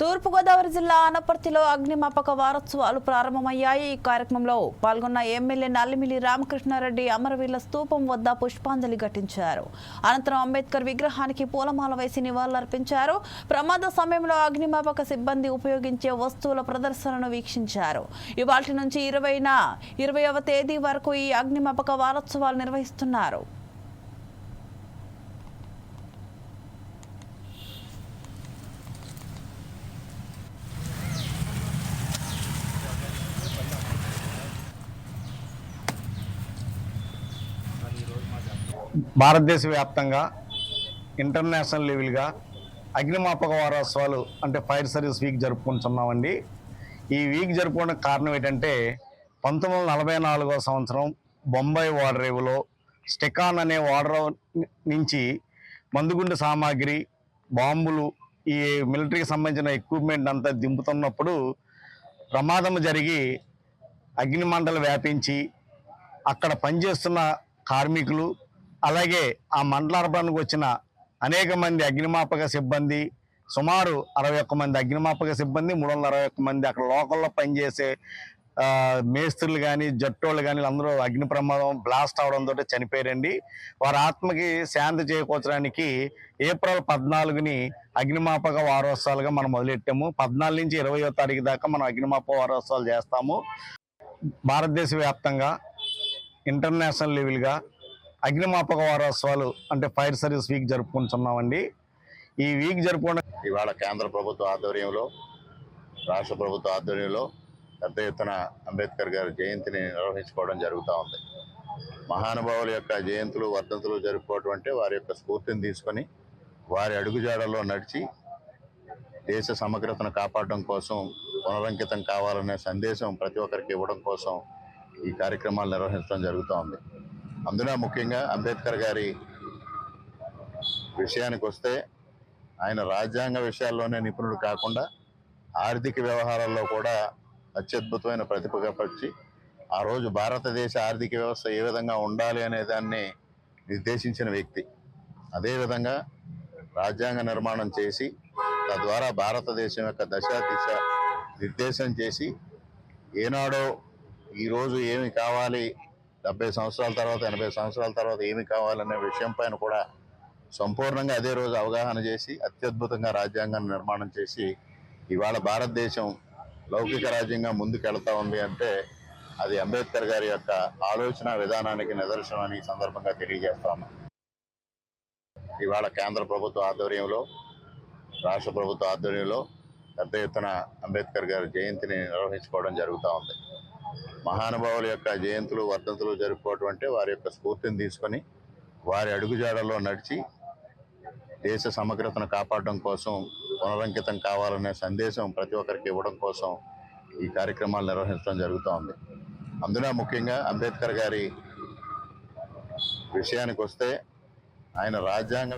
తూర్పుగోదావరి జిల్లా అనపర్తిలో అగ్నిమాపక వారోత్సవాలు ప్రారంభమయ్యాయి. ఈ కార్యక్రమంలో పాల్గొన్న ఎమ్మెల్యే నల్లిమిలి రామకృష్ణారెడ్డి అమరవీరుల స్తూపం వద్ద పుష్పాంజలి ఘటించారు. అనంతరం అంబేద్కర్ విగ్రహానికి పూలమాల వేసి నివాళులర్పించారు. ప్రమాద సమయంలో అగ్నిమాపక సిబ్బంది ఉపయోగించే వస్తువుల ప్రదర్శనను వీక్షించారు. ఇవాటి నుంచి ఇరవైన ఇరవయవ తేదీ వరకు ఈ అగ్నిమాపక వారోత్సవాలు నిర్వహిస్తున్నారు. భారతదేశ వ్యాప్తంగా ఇంటర్నేషనల్ లెవెల్గా అగ్నిమాపక వారోత్సవాలు అంటే ఫైర్ సర్వీస్ వీక్ జరుపుకుంటున్నామండి. ఈ వీక్ జరుపుకోవడానికి కారణం ఏంటంటే పంతొమ్మిది వందల నలభై నాలుగో సంవత్సరం బొంబాయి ఓడరేవులో స్టెకాన్ అనే ఓడరేవు నుంచి మందుగుండు సామాగ్రి బాంబులు ఈ మిలిటరీకి సంబంధించిన ఎక్విప్మెంట్ అంతా దింపుతున్నప్పుడు ప్రమాదం జరిగి అగ్నిమంటలు వ్యాపించి అక్కడ పనిచేస్తున్న కార్మికులు అలాగే ఆ మండలార్పణకు వచ్చిన అనేక మంది అగ్నిమాపక సిబ్బంది సుమారు అరవై ఒక్క మంది అగ్నిమాపక సిబ్బంది మూడు వందల అరవై ఒక్క మంది అక్కడ లోకల్లో పనిచేసే మేస్త్రులు కానీ జట్టోళ్ళు కానీ అందరూ అగ్ని ప్రమాదం బ్లాస్ట్ అవడంతో చనిపోయారండి. వారి ఆత్మకి శాంతి చేకూర్చడానికి ఏప్రిల్ పద్నాలుగుని అగ్నిమాపక వారోత్సవాలుగా మనం మొదలెట్టాము. పద్నాలుగు నుంచి ఇరవయో తారీఖు దాకా మనం అగ్నిమాపక వారోత్సవాలు చేస్తాము. భారతదేశ వ్యాప్తంగా ఇంటర్నేషనల్ లెవెల్గా అగ్నిమాపక వారోత్సవాలు అంటే ఫైర్ సర్వీస్ వీక్ జరుపుకుంటున్నామండి. ఈ వీక్ జరుపుకోవడం ఇవాళ కేంద్ర ప్రభుత్వ ఆధ్వర్యంలో రాష్ట్ర ప్రభుత్వ ఆధ్వర్యంలో పెద్ద ఎత్తున అంబేద్కర్ గారి జయంతిని నిర్వహించుకోవడం జరుగుతూ ఉంది. మహానుభావుల యొక్క జయంతులు వర్ధంతులు జరుపుకోవటం అంటే వారి యొక్క స్ఫూర్తిని తీసుకొని వారి అడుగుజాడల్లో నడిచి దేశ సమగ్రతను కాపాడడం కోసం పునరంకితం కావాలనే సందేశం ప్రతి ఒక్కరికి ఇవ్వడం కోసం ఈ కార్యక్రమాలు నిర్వహించడం జరుగుతూ ఉంది. అందున ముఖ్యంగా అంబేద్కర్ గారి విషయానికి వస్తే ఆయన రాజ్యాంగ విషయాల్లోనే నిపుణుడు కాకుండా ఆర్థిక వ్యవహారాల్లో కూడా అత్యద్భుతమైన ప్రతిభపరిచి ఆ రోజు భారతదేశ ఆర్థిక వ్యవస్థ ఏ విధంగా ఉండాలి అనే దాన్ని నిర్దేశించిన వ్యక్తి. అదేవిధంగా రాజ్యాంగ నిర్మాణం చేసి తద్వారా భారతదేశం యొక్క దశ దిశ నిర్దేశం చేసి ఏనాడో ఈరోజు ఏమి కావాలి డెబ్బై సంవత్సరాల తర్వాత ఎనభై సంవత్సరాల తర్వాత ఏమి కావాలనే విషయం పైన కూడా సంపూర్ణంగా అదే రోజు అవగాహన చేసి అత్యద్భుతంగా రాజ్యాంగాన్ని నిర్మాణం చేసి ఇవాళ భారతదేశం లౌకిక రాజ్యంగా ముందుకెళ్తా ఉంది అంటే అది అంబేద్కర్ గారి యొక్క ఆలోచన విధానానికి నిదర్శనం అని సందర్భంగా తెలియజేస్తాను ఇవాళ కేంద్ర ప్రభుత్వ ఆధ్వర్యంలో రాష్ట్ర ప్రభుత్వ ఆధ్వర్యంలో పెద్ద ఎత్తున అంబేద్కర్ గారి జయంతిని నిర్వహించుకోవడం జరుగుతూ ఉంది. మహానుభావుల యొక్క జయంతులు వర్ధంతులు జరుపుకోవటం అంటే వారి యొక్క స్ఫూర్తిని తీసుకొని వారి అడుగుజాడల్లో నడిచి దేశ సమగ్రతను కాపాడడం కోసం పునరంకితం కావాలనే సందేశం ప్రతి ఒక్కరికి ఇవ్వడం కోసం ఈ కార్యక్రమాలు నిర్వహించడం జరుగుతూ ఉంది. అందున ముఖ్యంగా అంబేద్కర్ గారి విషయానికి వస్తే ఆయన రాజ్యాంగ